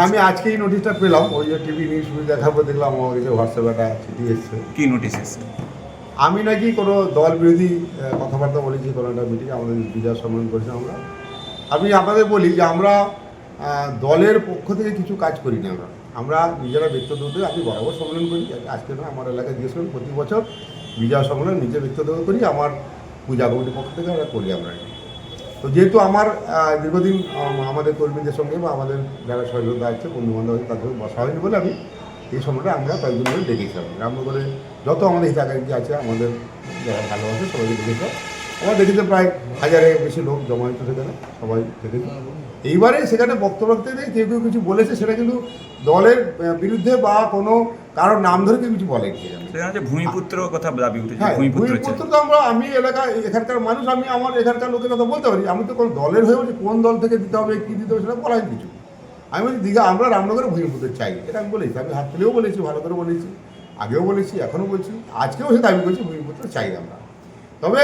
আমি আজকেই নোটিশটা পেলাম ওই যে টিভি নিউজ দেখার পর দেখলাম আমার কাছে হোয়াটসঅ্যাপে একটা চিঠি এসছে। কি নোটিশ এসছে? আমি নাকি কোনো দল বিরোধী কথাবার্তা বলেছি কোনো একটা মিটিং আমাদের বিজয় সম্মেলন করেছি আমরা। আমি আপনাদের বলি যে আমরা দলের পক্ষ থেকে কিছু কাজ করি না আমরা। আমরা নিজেরা ব্যক্তিগত আমি বরাবর সম্মেলন করি আজকে না আমার এলাকায় জিজ্ঞেস করি প্রতি বছর বিজয় সম্মেলন নিজে ব্যক্তিগত করি আমার পূজা কমিটির পক্ষ থেকে আমরা করি আমরা। তো যেহেতু আমার দীর্ঘদিন আমাদের কর্মীদের সঙ্গে বা আমাদের যারা সহযোগিতা আছে বন্ধু বান্ধব আছে তাদের বসা হয়নি বলে আমি এই সময়টা আমরা কয়েকদিন ধরে ডেকেছিলাম। রামনগরে যত আমাদের হিতাকাঙ্ক্ষী আছে, আমাদের যারা ভালো আছে সবাইকে ডেকেছিলাম। আমরা দেখেছি প্রায় হাজারের বেশি লোক জমায়েত সেখানে সবাই দেখেছি। এইবারে সেখানে বক্তব্য রাখতে গিয়ে কেউ কেউ কিছু বলেছে সেটা কিন্তু দলের বিরুদ্ধে বা কোনো কারোর নাম ধরে কেউ কিছু বলে ভূমিপুত্র কথা দাবি উঠেছে হ্যাঁ ভূমিপুত্র। তো আমরা আমি এলাকা এখানকার মানুষ আমি আমার এখানকার লোকের কথা বলতে পারি আমি তো কোনো দলের হয়ে বলছি কোন দল থেকে দিতে হবে কী দিতে হবে সেটা বলা কিছু আমি বলছি দীঘা আমরা রামনগরে ভূমিপুত্র চাই এটা আমি বলেছি আমি হাত তুলেও বলেছি ভালো করে বলেছি আগেও বলেছি এখনও বলছি আজকেও সে দাবি করছি ভূমিপুত্র চাই আমরা। তবে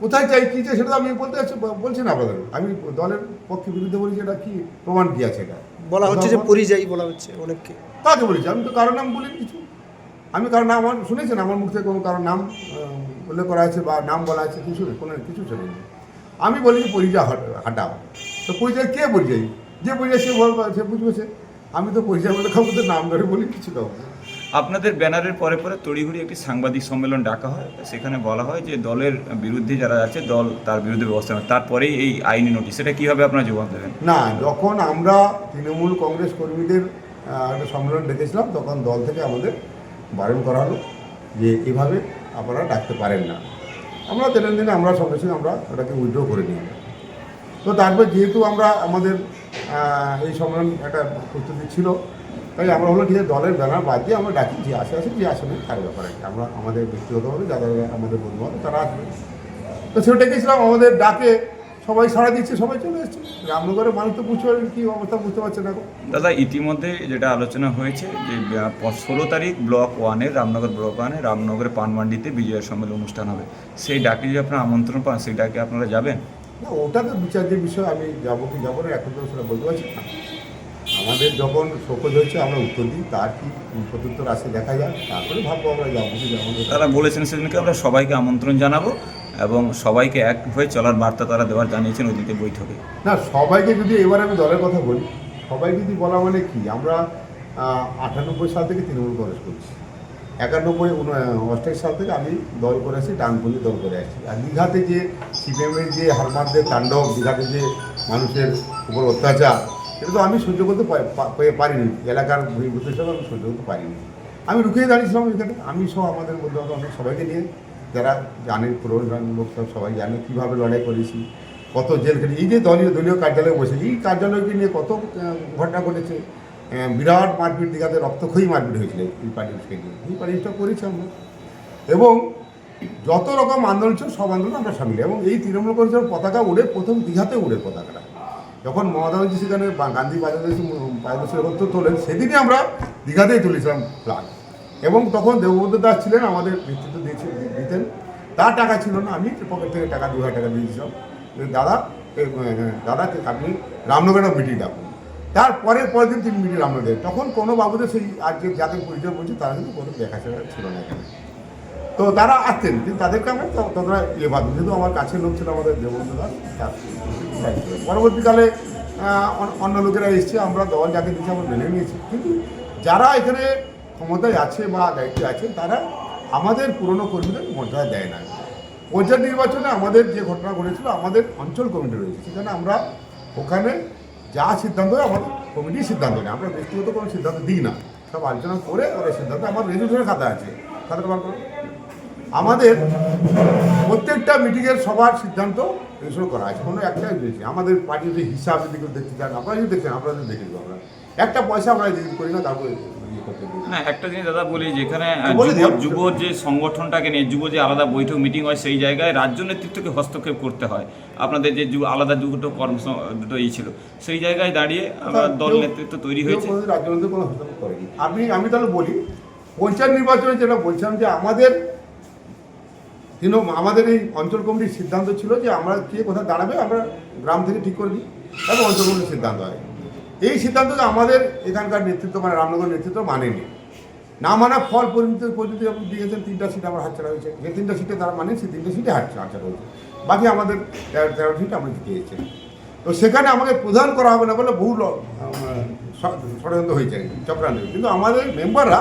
কোথায় চাই কী চাই সেটা তো আমি বলতে চাচ্ছি বলছি না আপনাদের আমি দলের পক্ষে বিরুদ্ধে বলেছি এটা কি প্রমাণ কী আছে এটা? বলা হচ্ছে যে পরিযায়ী বলা হচ্ছে অনেককে। কাকে বলেছি আমি তো কারোর নাম বলিনি কিছু। আমি কারোর নাম আমার শুনেছেন আমার মুখ থেকে কোনো কারোর নাম উল্লেখ করা আছে বা নাম বলা আছে কিছু কোনো কিছু শুনিনি আমি বলি যে পরিচয় হট- হাঁটাও। তো পরিচয় কে পরিচয় যে পরিচয় সে সে বুঝবে সে। আমি তো পরিচয় বলে কাউকে নাম ধরে বলি কিছু দাও আপনাদের ব্যানারের পরে পরে তড়িঘড়ি একটি সাংবাদিক সম্মেলন ডাকা হয়। সেখানে বলা হয় যে দলের বিরুদ্ধে যারা আছে, দল তার বিরুদ্ধে ব্যবস্থা নেবে তারপরেই এই আইনি নোটিশ। এটা কীভাবে আপনারা জবাব দেবেন? না, যখন আমরা তৃণমূল কংগ্রেস কর্মীদের একটা সম্মেলন ডেকেছিলাম, তখন দল থেকে আমাদের বারণ করা হলো যে এভাবে আপনারা ডাকতে পারেন না। আমরা দিনের দিনে আমরা সঙ্গে সঙ্গে আমরা ওটাকে উইথড্র করে নিই। তো তারপর যেহেতু আমরা আমাদের এই সম্মেলন একটা প্রস্তুতি ছিল তাই আমরা হলো নিজের দলের ব্যানার বাদ দিয়ে আমরা ডাকি যে আসে আসে যে আসে না তার ব্যাপারে। আমরা আমাদের ব্যক্তিগতভাবে যারা আমাদের বন্ধু বান্ধব তারা আসবে। তো সেটা গেছিলাম আমাদের ডাকে সবাই সাড়া দিচ্ছে সবাই চলে এসছে। রামনগরের মানুষ তো বুঝতে পারেন কী অবস্থা বুঝতে পারছে না দাদা ইতিমধ্যে যেটা আলোচনা হয়েছে যে ষোলো তারিখ ব্লক ওয়ানের রামনগর ব্লক ওয়ানে রামনগরের পানমান্ডিতে বিজয় সম্মেলন অনুষ্ঠান হবে। সেই ডাকে যদি আপনারা আমন্ত্রণ পান সেই ডাকে আপনারা যাবেন? না ওটা তো বিচার্যের বিষয় আমি যাব কি যাব না এখন তো সেটা বলতে পারছি না। আমাদের যখন শোকজ হয়েছে আমরা উত্তর দিই তার কি প্রত্যুত্তর আসে দেখা যায় তারপরে ভাববো আমরা যাব কি যাব না। তারা বলেছেন সেদিনকে আমরা সবাইকে আমন্ত্রণ জানাব এবং সবাইকে এক হয়ে চলার বার্তা তারা দেওয়ার জানিয়েছেন ওদিকে বৈঠকে। না সবাইকে যদি এবার আমি দলের কথা বলি সবাই যদি বলা মানে কি? আমরা আটানব্বই সাল থেকে তৃণমূল কংগ্রেস করছি। একানব্বই অষ্টাশি সাল থেকে আমি দল করে আসি ডানপন্থী দল করে আসছি। আর দীঘাতে যে সিপিএমের যে হারমারদের তাণ্ডব দীঘাতে যে মানুষের উপর অত্যাচার এটা তো আমি সহ্য করতে পারিনি। এলাকার ভূমিভূত হিসাবে আমি সহ্য করতে পারিনি। আমি রুখিয়ে দাঁড়িয়েছিলাম এখানে। আমি সহ আমাদের মধ্যে অনেক সবাইকে নিয়ে যারা জানেন পুরোনো লোক সব সবাই জানে কীভাবে লড়াই করেছি, কত জেল খেটে এই যে দলীয় দলীয় কার্যালয়ে বসে এই কার্যালয়কে নিয়ে কত ঘটনা ঘটেছে। বিরাট মারপিট দীঘাতে রক্তক্ষয়ী মারপিট হয়েছিল এই পার্টিকে নিয়ে। এই পার্টিটা করেছি আমরা। এবং যত রকম আন্দোলন ছিল, সব আন্দোলন আমরা সামিল। এবং এই তৃণমূল কংগ্রেসের পতাকা উড়ে প্রথম দীঘাতে উড়ে পতাকাটা। যখন মমতা ব্যানার্জি সেখানে গান্ধী বাজারে রক্ত তোলেন, সেদিনই আমরা দীঘাতেই তুলেছিলাম ফ্লাগ এবং তখন দেবব্রত দাস ছিলেন, আমাদের নেতৃত্ব দিয়েছে দিতেন। তার টাকা ছিল না, আমি পকেট থেকে টাকা দু হাজার টাকা দিয়েছিলাম। দাদা দাদাকে আপনি রামনগরে মিটিং ডাকুন। তারপরের পরের দিন তিনি মিটিং রামনগরে তখন কোনো বাবুদের সেই আজকে যাদের পরিচয় বলছে, তারা কিন্তু কোনো দেখাশোনা ছিল না এখানে। তো তারা আসতেন, কিন্তু তাদেরকে আমরা ত- ততটা ইয়ে ভাবি যেহেতু আমার কাছের লোক ছিল আমাদের দেববন্ধু দাস, তার। পরবর্তীকালে অন্য লোকেরা এসছে, আমরা দল যাকে দিচ্ছি আমরা মেনে নিয়েছি। কিন্তু যারা এখানে ক্ষমতায় আছে বা দায়িত্বে আছে, তারা আমাদের পুরনো কর্মীদের মর্যাদা দেয় না। পঞ্চায়েত নির্বাচনে আমাদের যে ঘটনা ঘটেছিল, আমাদের অঞ্চল কমিটি রয়েছে। সেখানে আমরা ওখানে যা সিদ্ধান্ত হয়, আমাদের কমিটির সিদ্ধান্ত নেই। আমরা ব্যক্তিগত কোনো সিদ্ধান্ত দিই না। সব আলোচনা করে ওরা সিদ্ধান্ত আমার রেজুলেশনের খাতা আছে। করো। আমাদের প্রত্যেকটা মিটিংয়ের সবার সিদ্ধান্ত রেজুলেশন করা আছে। কোনো একটা দিয়েছি আমাদের পার্টির যে হিসাব যদি কেউ দেখতে চান আপনারা যদি দেখছেন আপনারা যদি দেখে আমরা। একটা পয়সা আমরা দিতে করি না তারপরে না। একটা জিনিস দাদা বলি যেখানে যুব যে সংগঠনটাকে নিয়ে যুব যে আলাদা বৈঠক মিটিং হয় সেই জায়গায় রাজ্য নেতৃত্বকে হস্তক্ষেপ করতে হয়। আপনাদের যে যুব আলাদা দুটো কর্ম দুটো ই ছিল সেই জায়গায় দাঁড়িয়ে আবার দল নেতৃত্ব তৈরি হয়েছে। কোনোদিন রাজ্যমন্ত্রী কোনো হস্তক্ষেপ করেনি। আপনি আমি তাহলে বলি পঞ্চায়েত নির্বাচনে যেটা বলছিলাম যে আমাদের কিন্তু আমাদের এই অঞ্চল কমিটির সিদ্ধান্ত ছিল যে আমরা কে কোথায় দাঁড়াবে, আমরা গ্রাম থেকে ঠিক করে দিই। তারপর অঞ্চল কমিটির সিদ্ধান্ত হয়। এই সিদ্ধান্তকে আমাদের এখানকার নেতৃত্ব মানে রামনগর নেতৃত্ব মানেনি। না মানা ফল পরিণতি পরিণতি আপনি দিয়েছেন, তিনটা সিট আমার হাতছাড়া হয়েছে। যে তিনটা সিটে তারা মানে সেই তিনটা সিটে হাত হাতছাড়া হয়েছে। বাকি আমাদের তেরো তেরো সিট আমরা জিতে গেছি তো সেখানে আমাকে প্রধান করা হবে না বলে বহু ষড়যন্ত্র হয়েছে, চক্রান্ত। কিন্তু আমাদের মেম্বাররা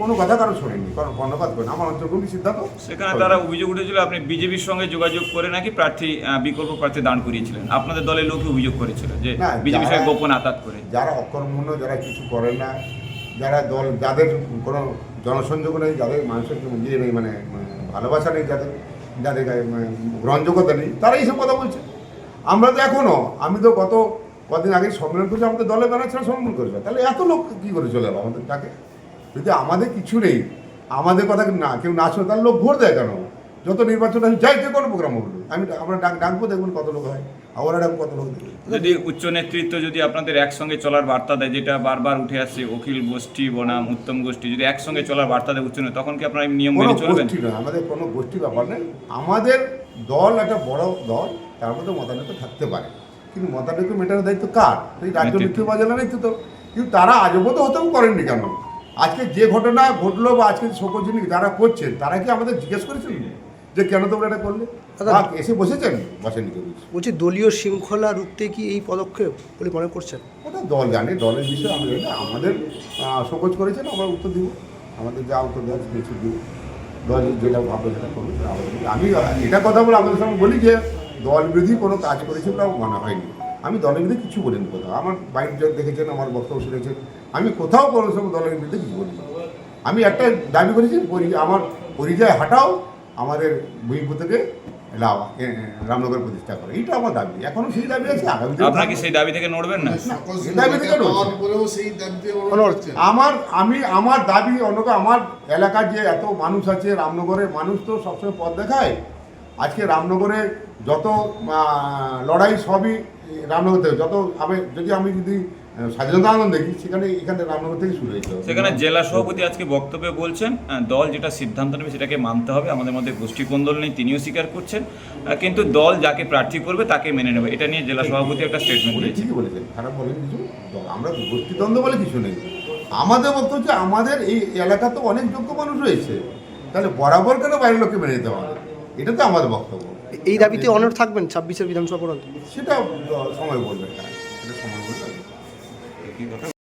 কোনো কথা কারও শোনেনি কারণ কর্ণপাত করেন আমার কমিটির সিদ্ধান্ত সেখানে তারা অভিযোগ উঠেছিল আপনি বিজেপির সঙ্গে যোগাযোগ করে নাকি প্রার্থী বিকল্প প্রার্থী দান করিয়েছিলেন? আপনাদের দলের লোক অভিযোগ করেছিল যে বিজেপির সঙ্গে গোপন আতাত করে। যারা অকর্মণ্য যারা কিছু করে না যারা দল যাদের কোনো জনসংযোগ নেই যাদের মানুষের ইয়ে নেই মানে মানে ভালোবাসা নেই যাদের যাদের মানে গ্রহণযোগ্যতা নেই তারা এইসব কথা বলছে। আমরা তো এখনও আমি তো গত কদিন আগে সম্মেলন করেছি আমাদের দলের ব্যানার ছাড়া সম্মেলন করেছে। তাহলে এত লোক কী করে চলে এলো আমাদের তাকে? যদি আমাদের কিছু নেই আমাদের কথা না কেউ না শোনে তাহলে লোক ভোট দেয় কেন? যত নির্বাচন আমি যাই যে কোনো প্রোগ্রাম হলো আমি আমরা ডাক ডাকবো দেখবেন কত লোক হয়। আমরা ডাকবো কত লোক যদি উচ্চ নেতৃত্ব যদি আপনাদের একসঙ্গে চলার বার্তা দেয় যেটা বারবার উঠে আসছে অখিল গোষ্ঠী বনাম উত্তম গোষ্ঠী যদি একসঙ্গে চলার বার্তা দেয় উচ্চ নেতৃত্ব, তখন কি আপনারা নিয়ম মেনে চলবেন? নয় আমাদের কোনো গোষ্ঠী ব্যাপার নেই। আমাদের দল একটা বড় দল তার মধ্যে মতানৈক্য থাকতে পারে। কিন্তু মতানৈক্য মেটানোর দায়িত্ব কার? এই রাজ্য নেতৃত্ব। নেতৃত্ব বা জেলা নেতৃত্ব। কিন্তু তারা আজও তো হতেও করেননি কেন? আজকে যে ঘটনা ঘটলো বা আজকে শোকজনী যারা করছেন তারা কি আমাদের জিজ্ঞেস করেছেন? যে কেন তোমরা এটা করলে? এসে বসেছেন বসেনি কেউ বলছি দলীয় শৃঙ্খলা রুখতে কি এই পদক্ষেপ বলে মনে করছেন? ওটা দল জানে দলের বিষয়ে আমি জানি আমাদের শোকজ করেছেন আমরা উত্তর দিব। আমাদের যা উত্তর দেওয়া কিছু দিব দল যেটা ভাববে সেটা করবে আমরা। আমি এটা কথা বলে আমাদের সঙ্গে বলি যে দল বিরোধী কোনো কাজ করেছে বলে আমার মনে হয়নি। আমি দলের বিরুদ্ধে কিছু বলিনি কোথাও। আমার বাইক দেখেছেন আমার বক্তব্য শুনেছেন। আমি কোথাও কোনো সময় দলের বিরুদ্ধে কিছু বলিনি। আমি একটা দাবি করেছি পরি- আমার পরিচয় হাটাও আমাদের বহির্ভূ থেকে এ, রামনগর প্রতিষ্ঠা করে। এইটা আমার দাবি। এখনও সেই দাবি আছে আগামী দিনে সেই দাবি থেকে নড়বেন না? সেই অনড় হচ্ছে আমার আমি আমার দাবি অন্য আমার এলাকার যে এত মানুষ আছে রামনগরের মানুষ তো সবসময় পথ দেখায়। আজকে রামনগরে যত লড়াই সবই রামনগর থেকে। যত আমি যদি আমি যদি স্বাধীনতা আনন্দ দেখি সেখানে এখানে রামনগর থেকে শুরু হয়েছে? সেখানে জেলা সভাপতি আজকে বক্তব্যে বলছেন দল যেটা সিদ্ধান্ত নেবে সেটাকে মানতে হবে আমাদের মধ্যে গোষ্ঠী কোন্দল নেই তিনিও স্বীকার করছেন কিন্তু দল যাকে প্রার্থী করবে তাকে মেনে নেবে এটা নিয়ে জেলা সভাপতি একটা স্টেটমেন্ট দিয়েছে। ঠিকই বলেছেন খারাপ বলেন কিছু আমরা গোষ্ঠীদ্বন্দ্ব বলে কিছু নেই। আমাদের বক্তব্য হচ্ছে আমাদের এই এলাকা তো অনেক যোগ্য মানুষ রয়েছে তাহলে বরাবর কেন বাইরের লোককে মেনে নিতে হবে? এটা তো আমাদের বক্তব্য। এই দাবিতে অনড় থাকবেন ছাব্বিশের বিধানসভা পর্যন্ত? সেটা সময় বলবে এটা সেটা সময় বলবে